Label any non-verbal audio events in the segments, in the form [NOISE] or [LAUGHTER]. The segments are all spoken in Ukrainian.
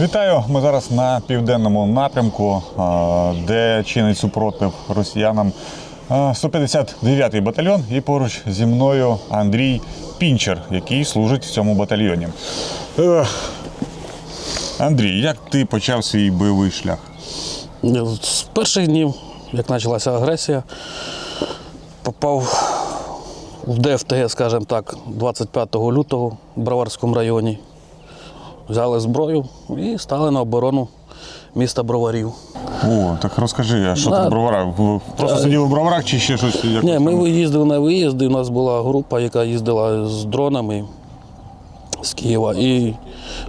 Вітаю! Ми зараз на південному напрямку, де чинить супротив росіянам 159-й батальйон. І поруч зі мною Андрій Пінчер, який служить в цьому батальйоні. Андрій, як ти почав свій бойовий шлях? З перших днів, як почалася агресія, попав в ДФТГ, скажімо так, 25 лютого в Броварському районі. Взяли зброю і стали на оборону міста Броварів. О, так розкажи, а що Да. броварах? Ви Просто сиділи в броварах чи ще щось? якось Ні, ми там? виїздили на виїзди. У нас була група, яка їздила з дронами з Києва, і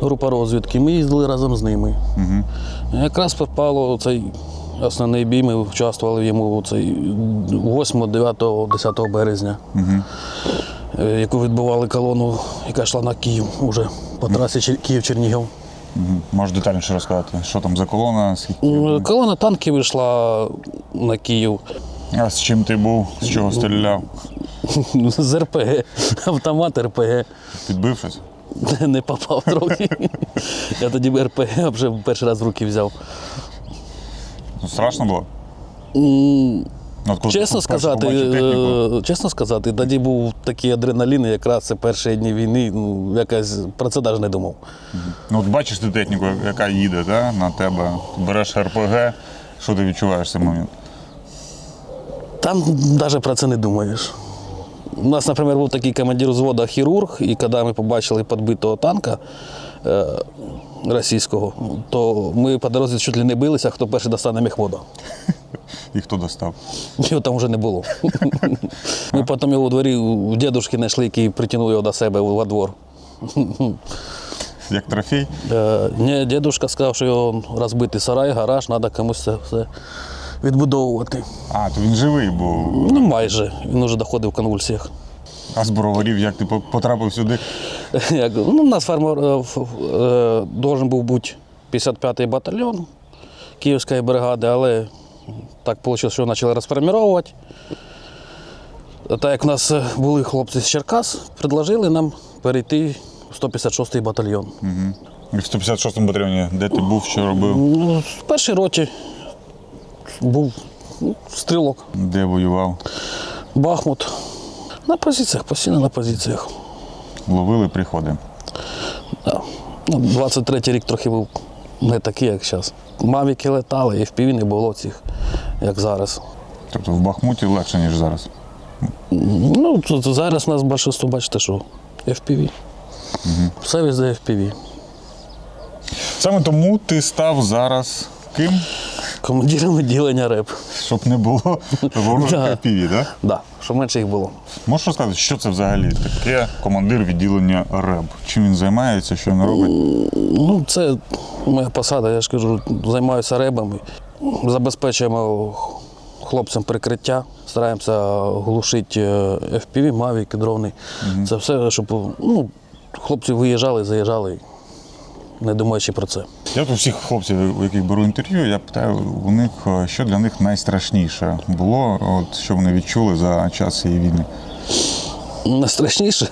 група розвідки. Ми їздили разом з ними. Угу. Якраз попало цей основний бій, ми участвували в йому цей 8, 9, 10 березня, угу. Яку відбували колону, яка йшла на Київ уже по трасі Київ-Чернігів. Мгм. Можеш детальніше розказати, що там за колона, скільки? Колона танків йшла на Київ. А з чим ти був? З чого стріляв? [LAUGHS] З РПГ, автомат РПГ. Підбив щось? [LAUGHS] Не попав трохи. [LAUGHS] Я тоді РПГ вже перший раз в руки взяв. Ну, страшно було? Ну, Чесно сказати, е, чесно сказати, тоді був такий адреналін, якраз це перші дні війни, ну, якась про це навіть не думав. Ну, от бачиш ти техніку, яка їде да, на тебе, береш РПГ, що ти відчуваєш в цей момент? Там навіть про це не думаєш. У нас, наприклад, був такий командир взводу хірург, і коли ми побачили підбитого танка е, російського, то ми по дорозі чуть ли не билися, хто перший достане міхвода. [LAUGHS] І хто достав? Його там вже не було. Ми потім його у дворі у дідушки знайшли, який притягнув його до себе во двор. Як трофей? Е, Ні, дідушка сказав, що його розбитий сарай, гараж, треба комусь це все відбудовувати. А, то він живий був. Ну, майже. Він вже доходив в конвульсіях. А з броварів, як ти потрапив сюди? [LAUGHS] Як, ну, у нас фермер е, е, должен був бути 55-й батальйон Київської бригади, але так вийшло, що почали розформировувати. Так як у нас е, були хлопці з Черкас, предложили нам перейти в 156-й батальйон. І в 156-му батальйоні, де ти був, що робив, Ну, в першій роті був ну, стрілок, де воював? Бахмут. На позиціях, постійно на позиціях. Ловили приходи. Да. Ну, 23-й рік трохи був не такий, як зараз. Мавіки летали, і в піві не було цих, як зараз. Тобто в Бахмуті легше, ніж зараз. Ну, тут зараз у нас більшість, бачите, що FPV. Все везде FPV. Саме тому ти став зараз ким? Командиром відділення РЕП. Щоб не було ворожих Да. РПВ, так? Да, щоб менше їх було. Можеш розказати, що це взагалі таке командир відділення РЕБ? Чим він займається, що він робить? Ну, це моя посада, я ж кажу, займаюся ребами, забезпечуємо хлопцям прикриття, стараємося глушити е, FPV, мавіки, дрони. Це все, щоб ну, хлопці виїжджали, заїжджали, не думаючи про це. Я у всіх хлопців, у яких беру інтерв'ю, я питаю у них, е, що для них найстрашніше було, от що вони відчули за час цієї війни. Найстрашніше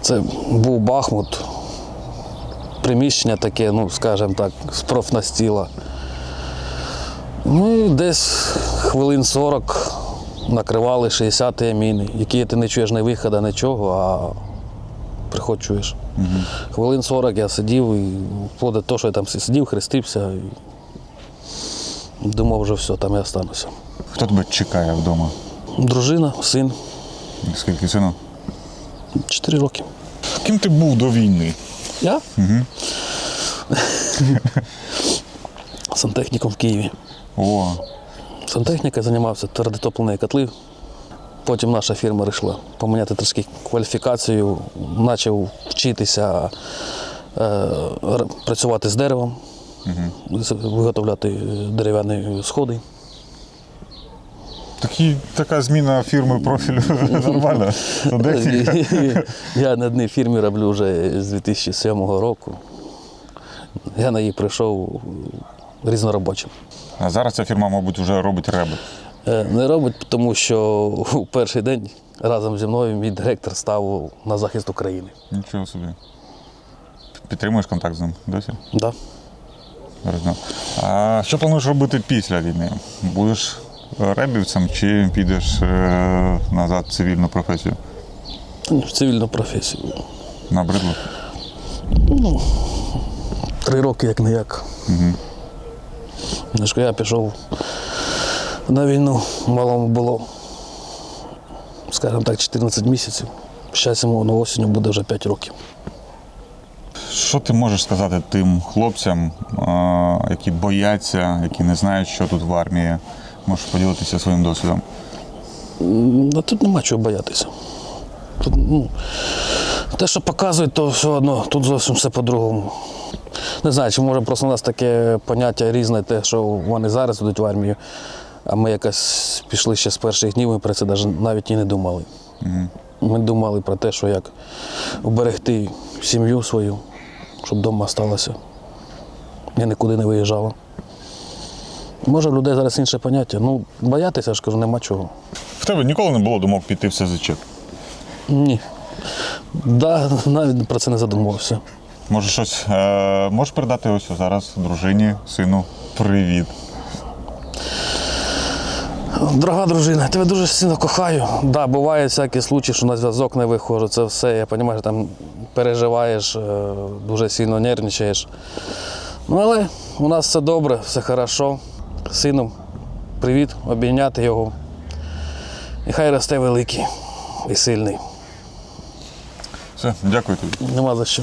це був Бахмут, приміщення таке, ну, скажімо так, з профнастіла. Ну десь хвилин 40 накривали 60 міни, які ти не чуєш ні виходу, нічого, а приход чуєш. Хвилин 40 я сидів і вплоть до того, що я там сидів, хрестився і думав, вже все, там я остануся. Хто тебе чекає вдома? Дружина, син, Скільки сину? 4 роки. Ким ти був до війни? Я? Угу. Сантехніком в Києві. О, Сантехніка займався твердотоплені котли. Потім наша фірма вирішила поміняти трошки кваліфікацію, почав вчитися е, працювати з деревом, з- виготовляти дерев'яні сходи. такі, така зміна фірми профілю [LAUGHS] нормальна. Я на одній фірмі роблю вже з 2007 року. Я на її прийшов різноробочим. А зараз ця фірма, мабуть, вже робить реби. Е, Не робить, тому що у перший день разом зі мною мій директор став на захист України. Нічого собі. підтримуєш контакт з ним досі? Да. А що плануєш робити після війни? Будеш ребівцем чи підеш е, назад в цивільну професію? В цивільну професію. Набридло? Три роки як не як. Угу. Я пішов на війну, малому було, скажімо так, 14 місяців. Зараз йому на осінню буде вже 5 років. Що ти можеш сказати тим хлопцям, які бояться, які не знають, що тут в армії? Можеш поділитися своїм досвідом? Тут нема чого боятися. Тут, ну, те, що показують, то все одно, тут зовсім все по-другому. Не знаю, чи може просто у нас таке поняття різне, те, що вони зараз йдуть в армію, а ми якось пішли ще з перших днів, ми про це навіть і не думали. Ми думали про те, що як уберегти сім'ю свою, щоб вдома сталося. Я нікуди не виїжджала. Може, в людей зараз інше поняття. Ну, боятися, я ж кажу, нема чого. В тебе ніколи не було думок піти в СЗЧ? Ні. Да, навіть про це не задумувався. Може, щось е, можеш передати ось зараз дружині, сину? Привіт. Дорога дружина, я тебе дуже сильно кохаю. Да, буває всякі случаї, що на зв'язок не виходжу. Це все. Я розумію, що там переживаєш, е, дуже сильно нервничаєш. Ну, але у нас все добре, все хорошо. Сину, привіт, обійняти його. І хай росте великий і сильний. Все, дякую тобі. Нема за що.